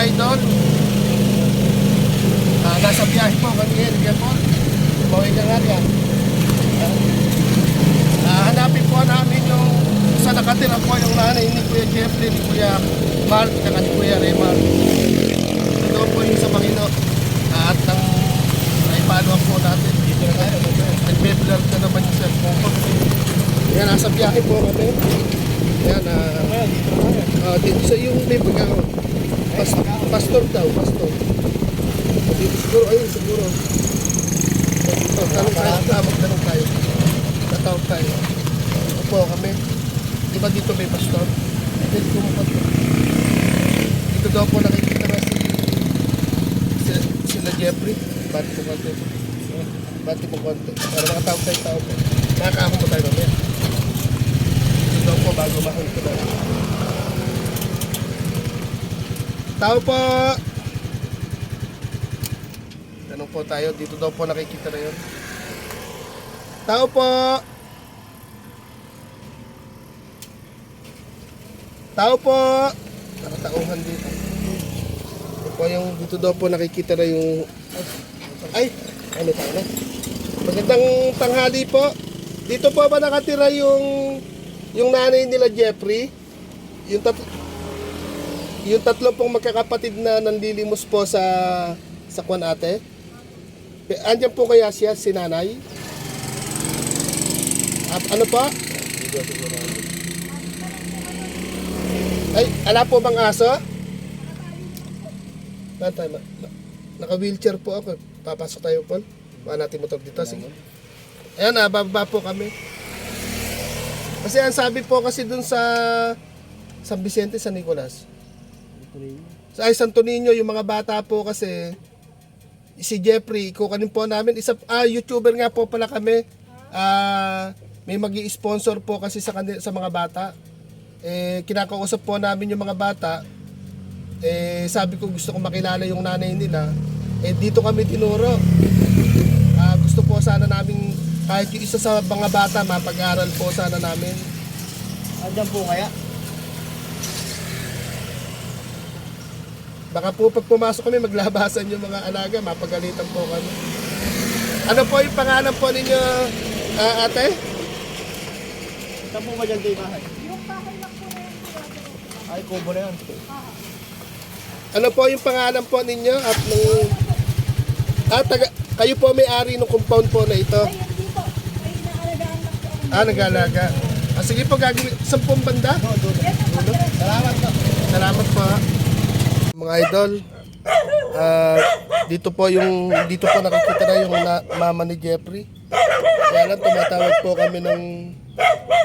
idol. Ah, nasa biyahe po kami ngayon, po. Mawin na nga yan. Ah, hanapin po namin yung sa nakatira po yung nanay ni Kuya Jeffrey, ni Kuya Mark, at ni Kuya Raymar. Ito po yung sa Pangino. Ah, at nang ay follow up po natin. Dito na tayo. Nagbe-blur na naman yung cellphone ko. Yan, nasa biyahe po kami. Yan, ah, ah, dito sa yung may bagang pas, pastor daw, pastor. Dito siguro, ayun siguro. Dito, tanong tayo, ah, magtanong tayo. Tatawag tayo. Dito po kami. Di ba dito may pastor? Dito po mo Dito daw po nakikita na si sila, sila Jeffrey. Bati po konti. Bati po konti. Para makatawag tayo tao po. Nakakaahon po tayo mamaya. Dito daw po bago mahal ko na. Tao po! Tanong po tayo. Dito daw po nakikita na yun. Tao po! Tao po! Nakatauhan dito. Ito po yung dito daw po nakikita na yung... Ay! Ano tayo na? Magandang tanghali po. Dito po ba nakatira yung yung nanay nila Jeffrey? Yung tat yung tatlo pong magkakapatid na nanlilimos po sa sa kwan ate. Andyan po kaya siya, si nanay? At ano po? Ay, ala po bang aso? Tantay, ma- naka-wheelchair po ako. Papasok tayo po. Baka natin motor dito. Sige. Ayan, bababa po kami. Kasi ang sabi po kasi dun sa San Vicente, San Nicolas. Sa ay, Santo Niño, yung mga bata po kasi si Jeffrey, kukanin po namin. Isa, ah, YouTuber nga po pala kami. Ah, may magi sponsor po kasi sa, kanila, sa mga bata. Eh, kinakausap po namin yung mga bata. Eh, sabi ko gusto ko makilala yung nanay nila. Eh, dito kami tinuro. Ah, gusto po sana namin kahit yung isa sa mga bata mapag-aral po sana namin. Andyan po kaya? Baka po pag pumasok kami maglabasan yung mga alaga, mapagalitan po kami. Ano po yung pangalan po ninyo, ah, ate? Saan po ba dyan kayo bahay? Ay, kubo na yan. Ano po yung pangalan po ninyo at nung Ah, taga, kayo po may-ari ng compound po na ito. Ah, nag-alaga. Ah, sige po, gagawin. Sampung banda? Salamat po. Salamat po. Mga idol, ah, dito po yung dito po nakikita na yung na, mama ni Jeffrey. Kaya lang tumatawag po kami ng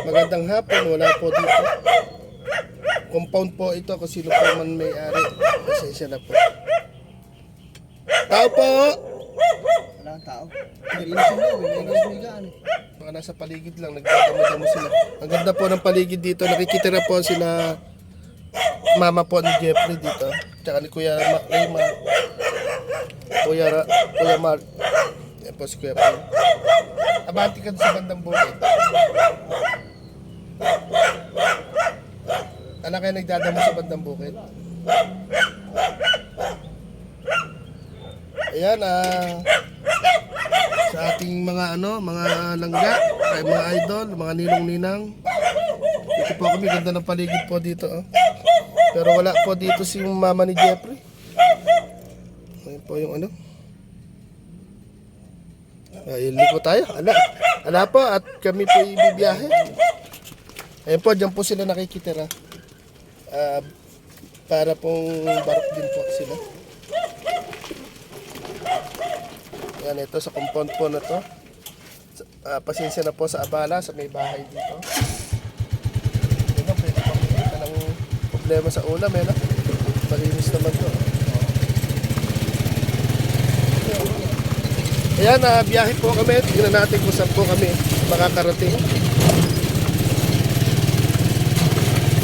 magandang hapon, wala po dito. Compound po ito kung sino po man may-ari. Pasensya na po. Tao po! Wala ang tao. Hindi na sila. Hindi na sila. Mga nasa paligid lang, nagdadamo-damo sila. Ang ganda po ng paligid dito. Nakikita na po sila mama po ni Jeffrey dito. Tsaka ni Kuya Ma Rayma. Kuya, Ra Kuya Mark. Yan po si Kuya Paul. Abante ka sa bandang bukid. Anak kayo nagdadamo sa bandang bukid. Ayan ah sa ating mga ano, mga langga, ay mga idol, mga ninong-ninang. Dito po kami, ganda ng paligid po dito. Oh. Pero wala po dito si mama ni Jeffrey. Ayun po yung ano. Ayun po tayo. Ala, ala po at kami po ibibiyahe. Ayun po, dyan po sila nakikitira. Ah, para pong barok din po sila. Yan ito sa compound po na to. Ah, pasensya na po sa abala sa may bahay dito. Yan pwede pa makikita ng problema sa ulam eh. No? Malinis naman to. Ayan, na biyahe po kami. Tingnan natin kung saan po kami makakarating.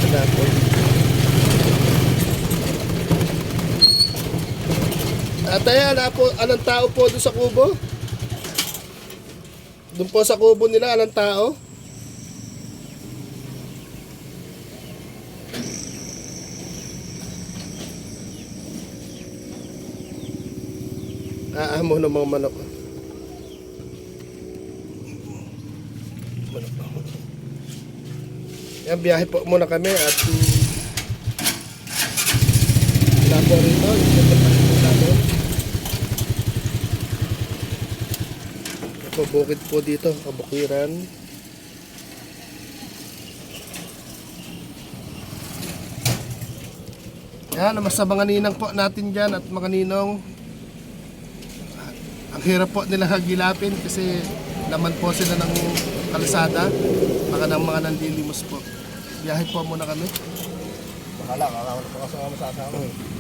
Ayan po. At ayan, ah, po, anong tao po doon sa kubo? Doon po sa kubo nila, anong tao? Aamo ng mga manok. Manok. Yan, biyahe po muna kami at po rito. Yung pagkakas natin. Ito, bukid po dito, kabukiran. Yan, sa mga ninang po natin dyan at mga ninong. Ang hirap po nila hagilapin kasi laman po sila ng kalsada. Baka ng mga nandilimos po. Biyahe po muna kami. Baka lang, ko pa kasama sa asama.